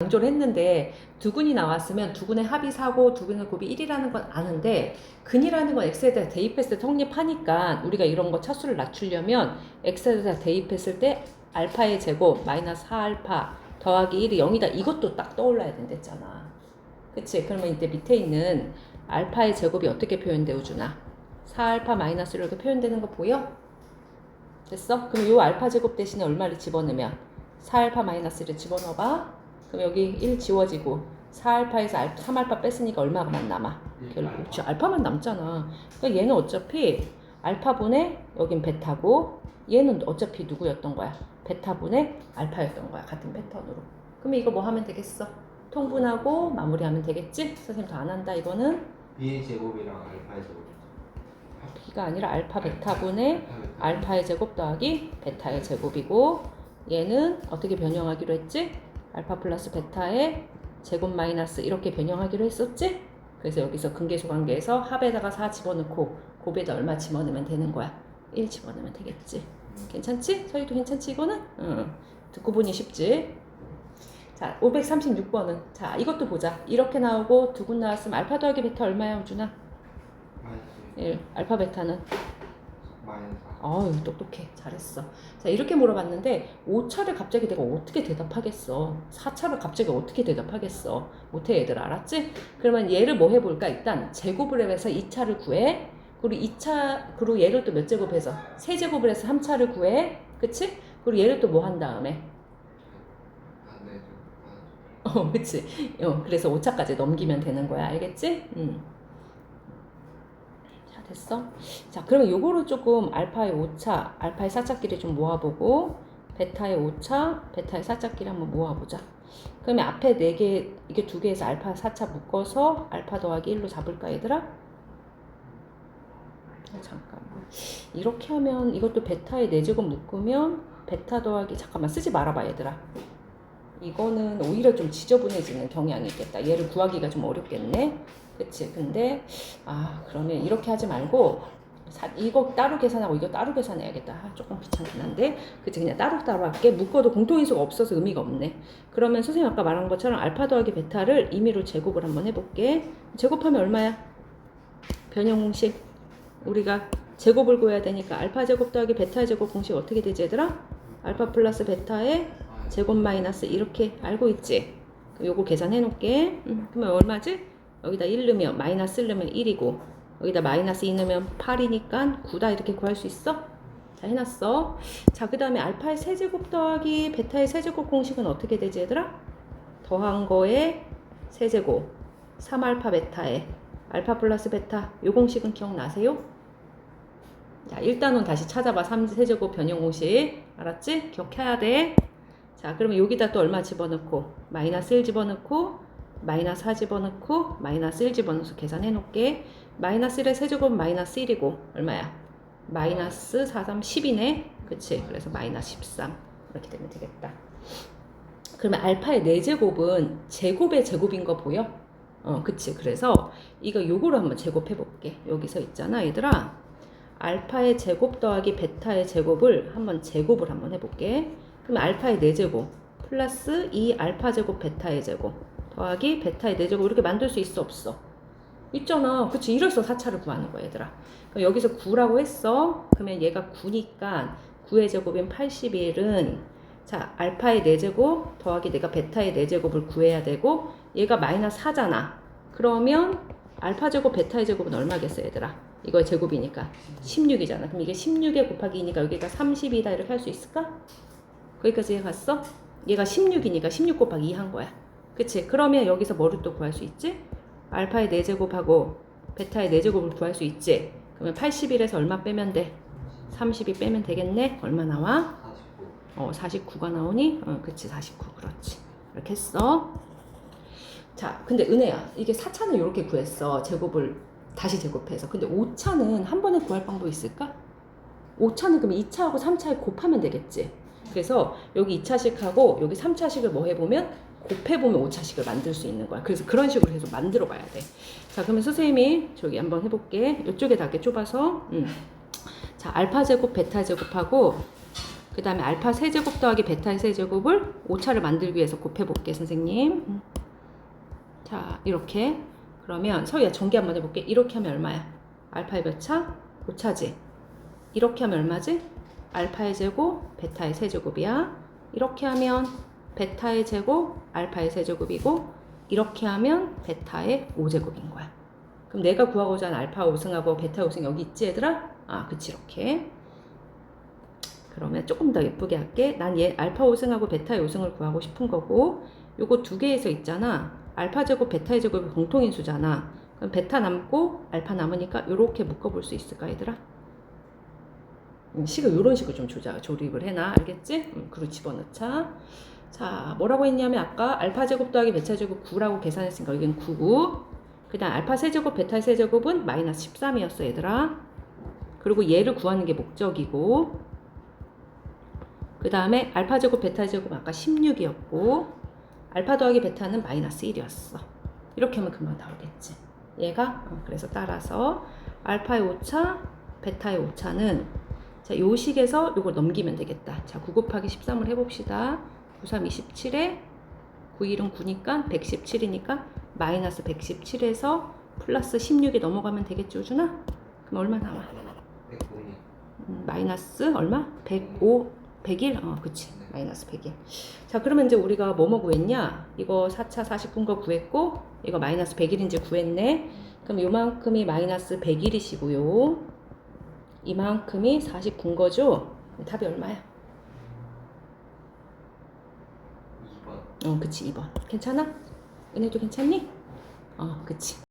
강조를 했는데 두근이 나왔으면 두근의 합이 4고 두근의 곱이 1이라는 건 아는데 근이라는 건 x에 대해 대입했을 때 성립하니까 우리가 이런 거 차수를 낮추려면 x에 대해 대입했을 때 알파의 제곱 마이너스 4알파 더하기 1이 0이다 이것도 딱 떠올라야 된댔잖아. 그치? 그러면 이제 밑에 있는 알파의 제곱이 어떻게 표현돼 우준아? 4알파 마이너스로 이렇게 표현되는 거 보여? 됐어? 그럼 요 알파 제곱 대신에 얼마를 집어넣으면? 4알파 마이너스를 집어넣어봐 그럼 여기 1 지워지고 4알파에서 알, 3알파 뺐으니까 얼마만 남아? 결국 지 알파만 남잖아. 그러니까 얘는 어차피 알파분의 여긴 베타고 얘는 어차피 누구였던 거야? 베타분의 알파였던 거야. 같은 패턴으로. 그러면 이거 뭐 하면 되겠어? 통분하고 마무리하면 되겠지? 선생님 더 안 한다 이거는 b의 제곱이랑 알파의 제곱. b가 아니라 알파 베타분의 알파의 제곱 더하기 베타의 제곱이고 얘는 어떻게 변형하기로 했지? 알파 플러스 베타의 제곱 마이너스 이렇게 변형하기로 했었지? 그래서 여기서 근계수 관계에서 합에다가 4 집어넣고 곱에다 얼마 집어넣으면 되는 거야? 1 집어넣으면 되겠지? 괜찮지? 서희도 괜찮지 이거는? 응. 듣고 보니 쉽지? 자, 536번은 자, 이것도 보자. 이렇게 나오고 두근 나왔으면 알파 더하기 베타 얼마야, 우준아? 마이너스 1. 알파 베타는 아유 똑똑해. 잘했어. 자 이렇게 물어봤는데 5차를 갑자기 내가 어떻게 대답하겠어? 4차를 갑자기 어떻게 대답하겠어? 못해 얘들 알았지? 그러면 얘를 뭐 해볼까? 일단 제곱을 해서 2차를 구해. 그리고 2차 그리고 얘를 또 몇 제곱해서? 세 제곱을 해서 3차를 구해. 그치? 그리고 얘를 또 뭐 한 다음에? 안 되죠. 어 그치. 어 그래서 5차까지 넘기면 되는 거야. 알겠지? 음. 자 됐어? 자 그러면 요거를 조금 알파의 5차 알파의 4차끼리 좀 모아보고 베타의 5차 베타의 4차끼리 한번 모아보자 그러면 앞에 4개 이게 두 개에서 알파 4차 묶어서 알파 더하기 1로 잡을까 얘들아? 아, 잠깐만 이렇게 하면 이것도 베타의 4제곱 묶으면 베타 더하기 잠깐만 쓰지 말아봐 얘들아 이거는 오히려 좀 지저분해지는 경향이 있겠다. 얘를 구하기가 좀 어렵겠네. 그치? 근데, 아, 그러면 이렇게 하지 말고, 사, 이거 따로 계산하고 이거 따로 계산해야겠다. 아, 조금 귀찮긴 한데. 그치? 그냥 따로따로 할게. 묶어도 공통인수가 없어서 의미가 없네. 그러면 선생님 아까 말한 것처럼 알파 더하기 베타를 임의로 제곱을 한번 해볼게. 제곱하면 얼마야? 변형 공식. 우리가 제곱을 구해야 되니까 알파 제곱 더하기 베타 제곱 공식 어떻게 되지 얘들아? 알파 플러스 베타의 제곱 마이너스 이렇게 알고 있지? 요거 계산해 놓을게. 음, 그러면 얼마지? 여기다 1 넣으면 마이너스 1 넣으면 1이고 여기다 마이너스 2 넣으면 8이니까 9다 이렇게 구할 수 있어? 자 해놨어. 자그 다음에 알파의 세제곱 더하기 베타의 세제곱 공식은 어떻게 되지 얘들아? 더한 거에 세제곱 3알파 베타에 알파 플러스 베타 요 공식은 기억나세요? 자 일단은 다시 찾아봐 3세제곱 변형 공식 알았지? 기억해야 돼. 자, 그러면 여기다 또 얼마 집어넣고, 마이너스 1 집어넣고, 마이너스 4 집어넣고, 마이너스 1 집어넣어서 계산해 놓을게. 마이너스 1의 세제곱 마이너스 1이고, 얼마야? 마이너스 4, 3, 10이네? 그치? 그래서 마이너스 13. 이렇게 되면 되겠다. 그러면 알파의 4제곱은 제곱의 제곱인 거 보여? 어, 그치? 그래서 이거 요거로 한번 제곱해 볼게. 여기서 있잖아, 얘들아. 알파의 제곱 더하기 베타의 제곱을 한번 제곱을 한번 해볼게. 그럼 알파의 4제곱 플러스 2 알파 제곱 베타의 제곱 더하기 베타의 4제곱 이렇게 만들 수 있어 없어? 있잖아. 그치? 이래서 4차를 구하는 거야 얘들아. 그럼 여기서 9라고 했어. 그러면 얘가 9니까 9의 제곱인 81은 자 알파의 4제곱 더하기 내가 베타의 4제곱을 구해야 되고 얘가 마이너스 4잖아. 그러면 알파 제곱 베타의 제곱은 얼마겠어 얘들아? 이거의 제곱이니까 16이잖아. 그럼 이게 16에 곱하기 2니까 여기가 30이다 이렇게 할 수 있을까? 거기까지 갔어? 얘가 16이니까 16 곱하기 2 한 거야. 그치? 그러면 여기서 뭐를 또 구할 수 있지? 알파의 4제곱하고 베타의 4제곱을 구할 수 있지? 그러면 81에서 얼마 빼면 돼? 32 빼면 되겠네? 얼마 나와? 49. 어, 49가 나오니? 어, 그치, 49. 그렇지. 이렇게 했어. 자, 근데 은혜야, 이게 4차는 이렇게 구했어. 제곱을 다시 제곱해서. 근데 5차는 한 번에 구할 방법이 있을까? 5차는 그럼 2차하고 3차에 곱하면 되겠지. 그래서 여기 2차식하고 여기 3차식을 뭐 해보면 곱해보면 5차식을 만들 수 있는 거야. 그래서 그런 식으로 해서 만들어 봐야 돼. 자, 그러면 선생님이 저기 한번 해볼게. 이쪽에 다 이렇게 좁아서. 음. 자, 알파 제곱, 베타 제곱하고 그 다음에 알파 세제곱 더하기 베타의 세제곱을 오차를 만들기 위해서 곱해볼게 선생님. 음. 자 이렇게 그러면 서희야 전개 한번 해볼게. 이렇게 하면 얼마야? 알파의 몇 차? 오차지. 이렇게 하면 얼마지? 알파의 제곱, 베타의 세제곱이야. 이렇게 하면 베타의 제곱, 알파의 세제곱이고 이렇게 하면 베타의 5제곱인 거야. 그럼 내가 구하고자 하는 알파 5승하고 베타 5승 여기 있지 얘들아? 아 그치 이렇게. 그러면 조금 더 예쁘게 할게. 난 얘 알파 5승하고 베타 5승을 구하고 싶은 거고 요거 두 개에서 있잖아. 알파 제곱 베타의 제곱이 공통인 수잖아. 그럼 베타 남고 알파 남으니까 요렇게 묶어볼 수 있을까 얘들아? 음, 식을 이런 식으로 좀 조작, 조립을 해놔. 알겠지? 음, 그리고 집어넣자. 자, 뭐라고 했냐면 아까 알파 제곱 더하기 베타 제곱 9라고 계산했으니까 여기는 99. 그 다음 알파 세제곱 베타 세제곱은 마이너스 13이었어 얘들아. 그리고 얘를 구하는 게 목적이고 그 다음에 알파 제곱 베타 제곱 아까 16이었고 알파 더하기 베타는 마이너스 1이었어. 이렇게 하면 금방 나오겠지. 얘가 어, 그래서 따라서 알파의 오차, 베타의 오차는 자, 요 식에서 요걸 넘기면 되겠다. 자, 9 곱하기 13을 해봅시다. 9, 3, 27에 9, 1은 9니까 117이니까 마이너스 117에서 플러스 16에 넘어가면 되겠죠, 우준아? 그럼 얼마 나와? 105이 음, 마이너스 얼마? 105, 101? 어, 그치. 마이너스 101. 자, 그러면 이제 우리가 뭐뭐 구했냐? 이거 4차 49거 구했고, 이거 마이너스 101인지 구했네. 그럼 요만큼이 마이너스 101이시고요. 이만큼이 49거죠? 답이 얼마야? 2번 어, 그치, 2번. 괜찮아? 은혜도 괜찮니? 어, 그치.